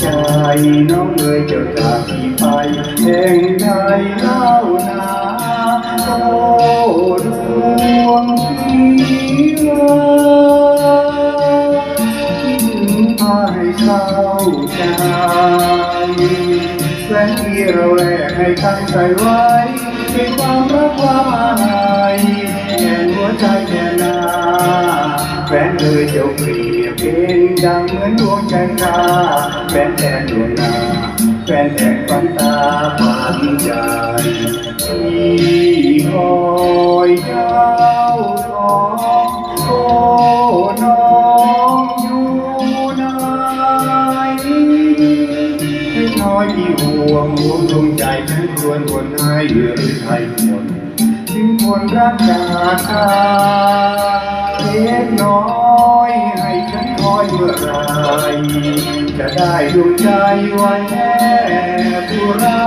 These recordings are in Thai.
ใจน้องเอ๋ยเจ้าจากพี่ไปแห่งใดเล่านาโอ้ดวงที่ว่าถึงพาให้เศร้าใจแฟนที่เราแลกให้ตั้งใจไว้เป็นความรักความอะไรแทนหัวใจแทนนาแฟนเอ่ยเจ้าปรี ยบเป็นดังเหมือนดวงจันทราแฟนแทนดวงนาแฟนแทนฝันตาฝันใจที่คอยเจ้าของโอ้น้องอยู่ไหนให้น้อยที่ห่วงห่วงดวงใจฉันควรคนให้หรือไทยหมดถึงคนรักจากตาเล็กน้อย จะได้ดวงใจวันแน่บุรา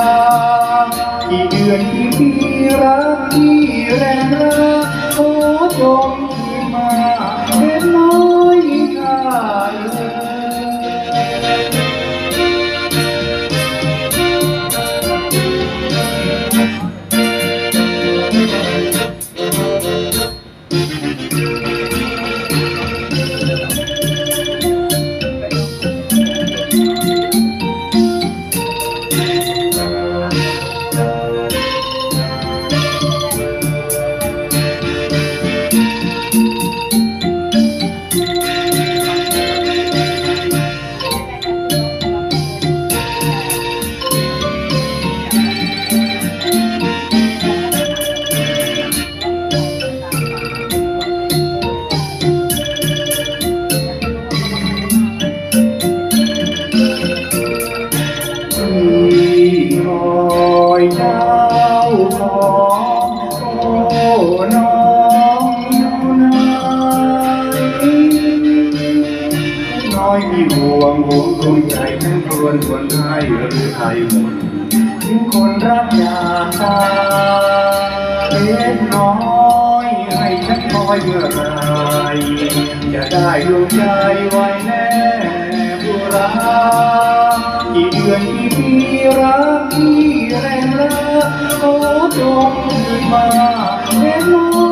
กี่เดือนกี่ปีรักที่แรงรัก ของโอ้น้องอยน้อยมีห่วงห่วงดวงใจทั้งครวนควรให้หรือไทยหมดถึงคนรักอยากตาเล็กน้อยให้ฉันคอยเมื่อไรจะได้ดวงใจไว้ จงตื่มาเห็นน้อ